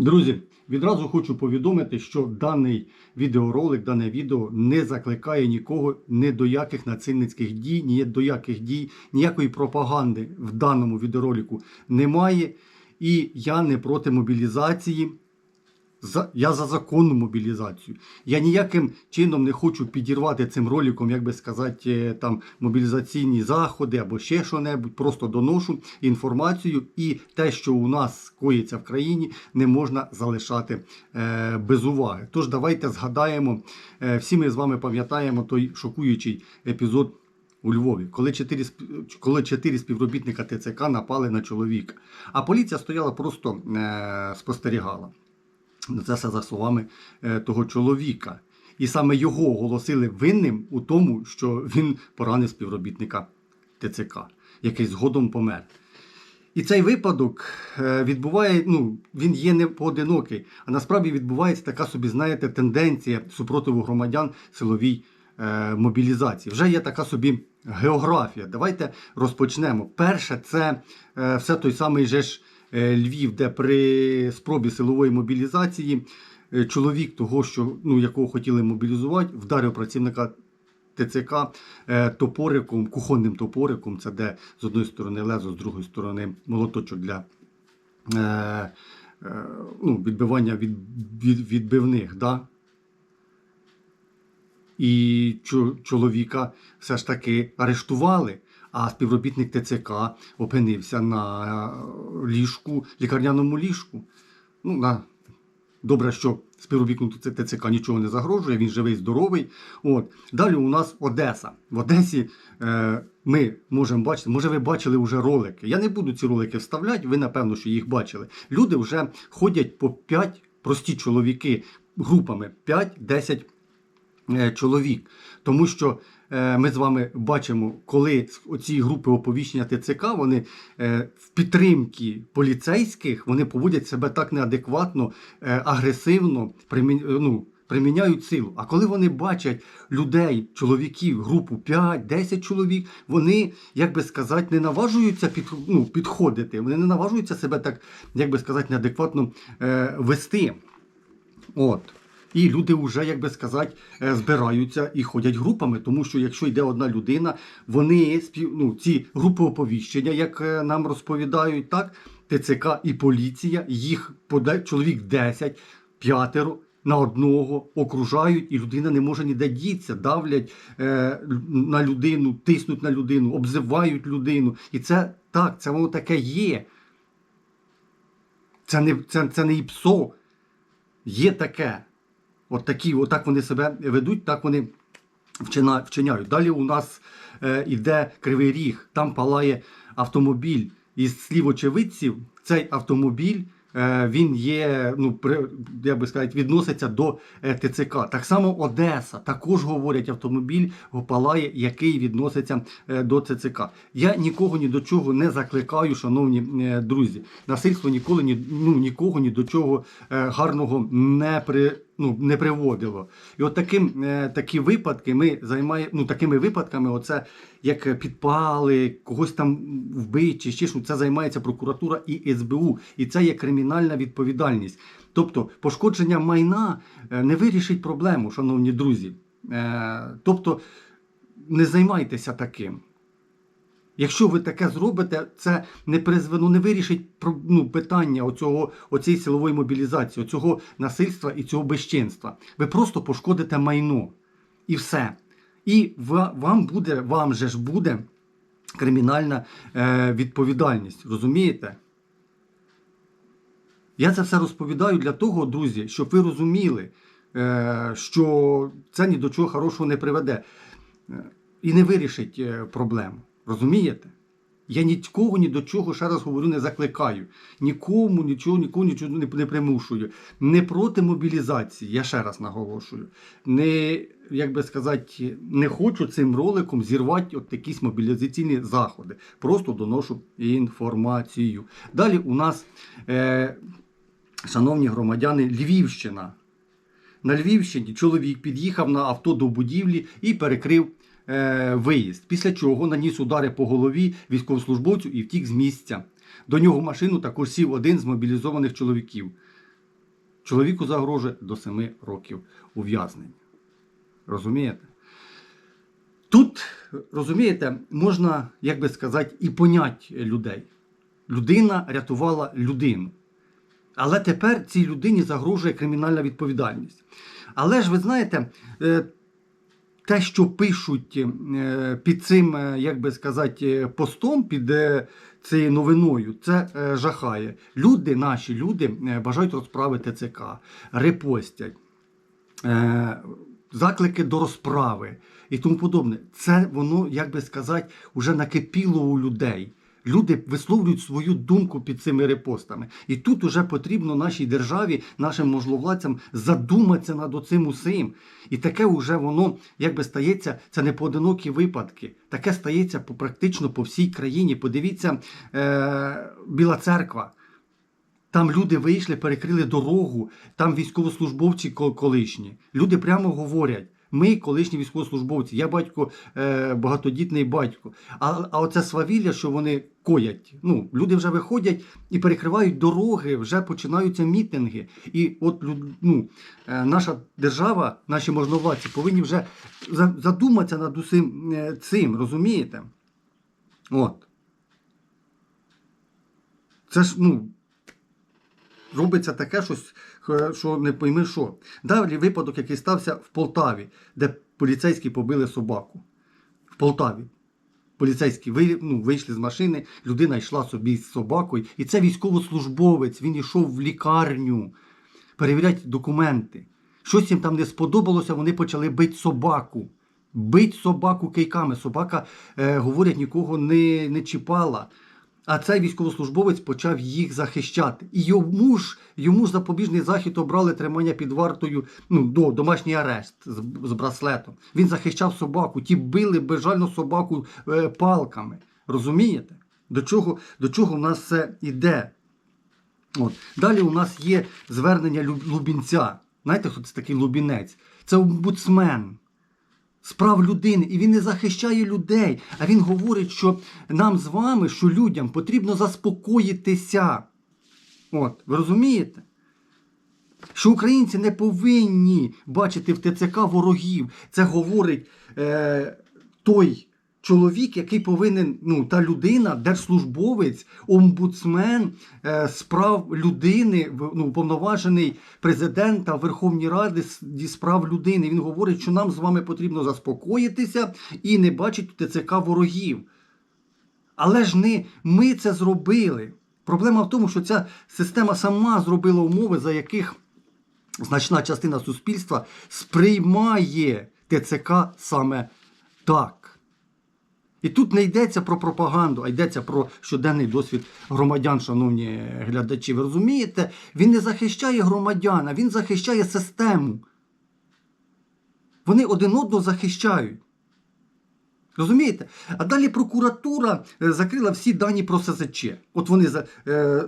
Друзі, відразу хочу повідомити, що даний відеоролик, дане відео не закликає нікого ні до яких насильницьких дій, ні до яких дій, ніякої пропаганди в даному відеоролику немає. І я не проти мобілізації. За, я за законну мобілізацію. Я ніяким чином не хочу підірвати цим роликом, як би сказати, е, там мобілізаційні заходи або ще що-небудь. Просто доношу інформацію, і те, що у нас коїться в країні, не можна залишати е, без уваги. Тож давайте згадаємо, е, всі ми з вами пам'ятаємо той шокуючий епізод. У Львові, коли чотири, коли чотири співробітника ТЦК напали на чоловіка, а поліція стояла просто е, спостерігала. Ну, Це все за словами е, того чоловіка. І саме його оголосили винним у тому, що він поранив співробітника ТЦК, який згодом помер. І цей випадок е, відбуває, ну, він є не поодинокий, а насправді відбувається така собі, знаєте, тенденція супротиву громадян силовій е, мобілізації. Вже є така собі географія. Давайте розпочнемо. Перше, це е, все той самий же ж Львів, де при спробі силової мобілізації е, чоловік того, що, ну, якого хотіли мобілізувати, вдарив працівника ТЦК е, топориком, кухонним топориком, це де з одної сторони лезо, з другої сторони молоточок для е, е, ну, відбивання від, від, відбивних. Да? І чоловіка все ж таки арештували. А співробітник ТЦК опинився на ліжку, лікарняному ліжку. Ну, на... Добре, що співробітнику ТЦК нічого не загрожує, він живий, здоровий. От. Далі у нас Одеса. В Одесі е, ми можемо бачити, може ви бачили вже ролики. Я не буду ці ролики вставляти, ви напевно, що їх бачили. Люди вже ходять по 5, прості чоловіки групами 5-10 е, чоловік. Тому що е, ми з вами бачимо, коли оці групи оповіщення ТЦК, вони е, в підтримці поліцейських вони поводять себе так неадекватно, е, агресивно, е, ну, приміняють силу. А коли вони бачать людей, чоловіків, групу 5-10 чоловік, вони, як би сказати, не наважуються під, ну, підходити, вони не наважуються себе так, як би сказати, неадекватно е, вести. От. І люди вже, як би сказати, е, збираються і ходять групами, тому що якщо йде одна людина, вони ну, ці групи оповіщення, як е, нам розповідають, так, ТЦК і поліція, їх чоловік 10, п'ятеро на одного окружають, і людина не може ніде дітися, давлять е, на людину, тиснуть на людину, обзивають людину. І це так, це воно таке є. Це не, це, це не ІПСО. Є таке. От такі, отак вони себе ведуть, так вони вчиняють. Далі у нас е, іде кривий ріг, там палає автомобіль. Із слів очевидців, цей автомобіль е, він є, ну, при, як би сказати, відноситься до е, ТЦК. Так само Одеса, також говорять автомобіль палає, який відноситься е, до ТЦК. Я нікого ні до чого не закликаю, шановні е, друзі. Насильство ніколи ні, ну, нікого ні до чого е, гарного не при. Ну, не приводило. І от таким, е, такі випадки ми займаємо, ну, такими випадками, оце як підпали, когось там вбить чи ще щось, це займається прокуратура і СБУ. І це є кримінальна відповідальність. Тобто пошкодження майна е, не вирішить проблему, шановні друзі. Е, Тобто не займайтеся таким. Якщо ви таке зробите, це не призведе, ну, не вирішить ну, питання оцього, оцієї силової мобілізації, оцього насильства і цього безчинства. Ви просто пошкодите майно. І все. І вам буде, вам же ж буде кримінальна е, відповідальність. Розумієте? Я це все розповідаю для того, друзі, щоб ви розуміли, е, що це ні до чого хорошого не приведе е, і не вирішить е, проблему. Розумієте? Я нікого ні до чого, ще раз говорю, не закликаю. Нікому нічого, нікого нічого не, не примушую. Не проти мобілізації, я ще раз наголошую. Не, як би сказати, не хочу цим роликом зірвати от якісь мобілізаційні заходи. Просто доношу інформацію. Далі у нас, е, шановні громадяни, Львівщина. На Львівщині чоловік під'їхав на авто до будівлі і перекрив виїзд. Після чого наніс удари по голові військовослужбовцю і втік з місця. До нього в машину також сів один з мобілізованих чоловіків. Чоловіку загрожує до 7 років ув'язнення. Розумієте? Тут, розумієте, можна, як би сказати, і понять людей. Людина рятувала людину. Але тепер цій людині загрожує кримінальна відповідальність. Але ж ви знаєте, е, те, що пишуть е, під цим, е, як би сказати, постом, під е, цією новиною, це е, жахає. Люди, наші люди, е, бажають розправити ЦК, репостять, е, заклики до розправи і тому подобне. Це воно, як би сказати, вже накипіло у людей. Люди висловлюють свою думку під цими репостами. І тут уже потрібно нашій державі, нашим можновладцям задуматися над оцим усім. І таке вже воно якби стається, це не поодинокі випадки. Таке стається практично по всій країні. Подивіться, е, Біла церква. Там люди вийшли, перекрили дорогу, там військовослужбовці колишні. Люди прямо говорять: ми колишні військовослужбовці, я батько, е, багатодітний батько. А, а оце свавілля, що вони коять. Ну, люди вже виходять і перекривають дороги, вже починаються мітинги. І от ну, е, наша держава, наші можновладці повинні вже за- задуматися над усім е, цим, розумієте? От. Це ж, ну, робиться таке щось, що не пойми що. Далі випадок, який стався в Полтаві, де поліцейські побили собаку. В Полтаві. Поліцейські ну, вийшли з машини, людина йшла собі з собакою, і це військовослужбовець, він йшов в лікарню перевіряти документи. Щось їм там не сподобалося, вони почали бити собаку. Бить собаку кийками. Собака, е, говорять, нікого не, не чіпала. А цей військовослужбовець почав їх захищати. І йому ж, йому ж запобіжний захід обрали тримання під вартою, ну, до домашній арешт з, з браслетом. Він захищав собаку, ті били безжально собаку е, палками. Розумієте? До чого, до чого в нас все йде? От. Далі у нас є звернення Лубінця. Знаєте, хто це такий Лубінець? Це омбудсмен з прав людини, і він не захищає людей, а він говорить, що нам з вами, що людям потрібно заспокоїтися. От, ви розумієте? Що українці не повинні бачити в ТЦК ворогів. Це говорить е, той чоловік, який повинен, ну, та людина, держслужбовець, омбудсмен е, з прав людини, ну, уповноважений президента Верховній Ради зі справ людини. Він говорить, що нам з вами потрібно заспокоїтися і не бачити ТЦК ворогів. Але ж не ми це зробили. Проблема в тому, що ця система сама зробила умови, за яких значна частина суспільства сприймає ТЦК саме так. І тут не йдеться про пропаганду, а йдеться про щоденний досвід громадян, шановні глядачі. Ви розумієте? Він не захищає громадян, а він захищає систему. Вони один одного захищають. Розумієте? А далі прокуратура е, закрила всі дані про СЗЧ. От вони за, е,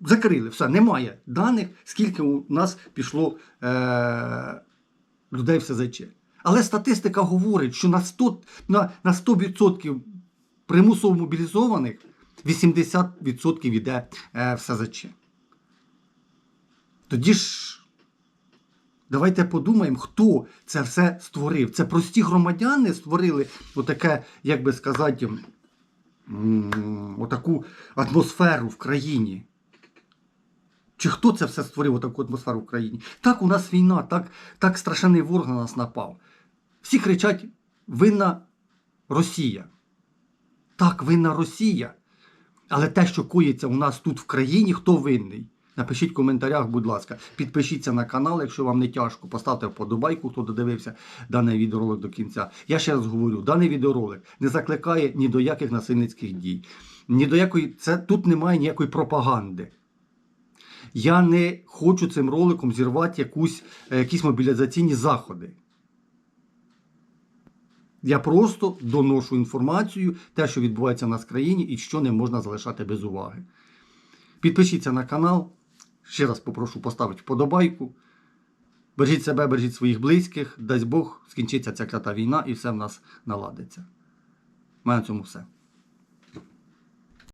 закрили, все, немає даних, скільки у нас пішло е, людей в СЗЧ. Але статистика говорить, що на 100%, на, на 100% примусово мобілізованих 80% йде е, в СЗЧ. Тоді ж давайте подумаємо, хто це все створив. Це прості громадяни створили отаке, як би сказати, отаку атмосферу в країні. Чи хто це все створив отаку атмосферу в країні? Так у нас війна, так, так страшенний ворог на нас напав. Всі кричать: винна Росія. Так, винна Росія. Але те, що коїться у нас тут в країні, хто винний? Напишіть в коментарях, будь ласка. Підпишіться на канал, якщо вам не тяжко. Поставте вподобайку, хто додивився даний відеоролик до кінця. Я ще раз говорю, даний відеоролик не закликає ні до яких насильницьких дій. Ні до якої, це, тут немає ніякої пропаганди. Я не хочу цим роликом зірвати якусь, е, якісь мобілізаційні заходи. Я просто доношу інформацію, те, що відбувається в нас в країні, і що не можна залишати без уваги. Підпишіться на канал. Ще раз попрошу поставити вподобайку. Бережіть себе, бережіть своїх близьких. Дасть Бог, скінчиться ця клята війна і все в нас наладиться. У мене на цьому все.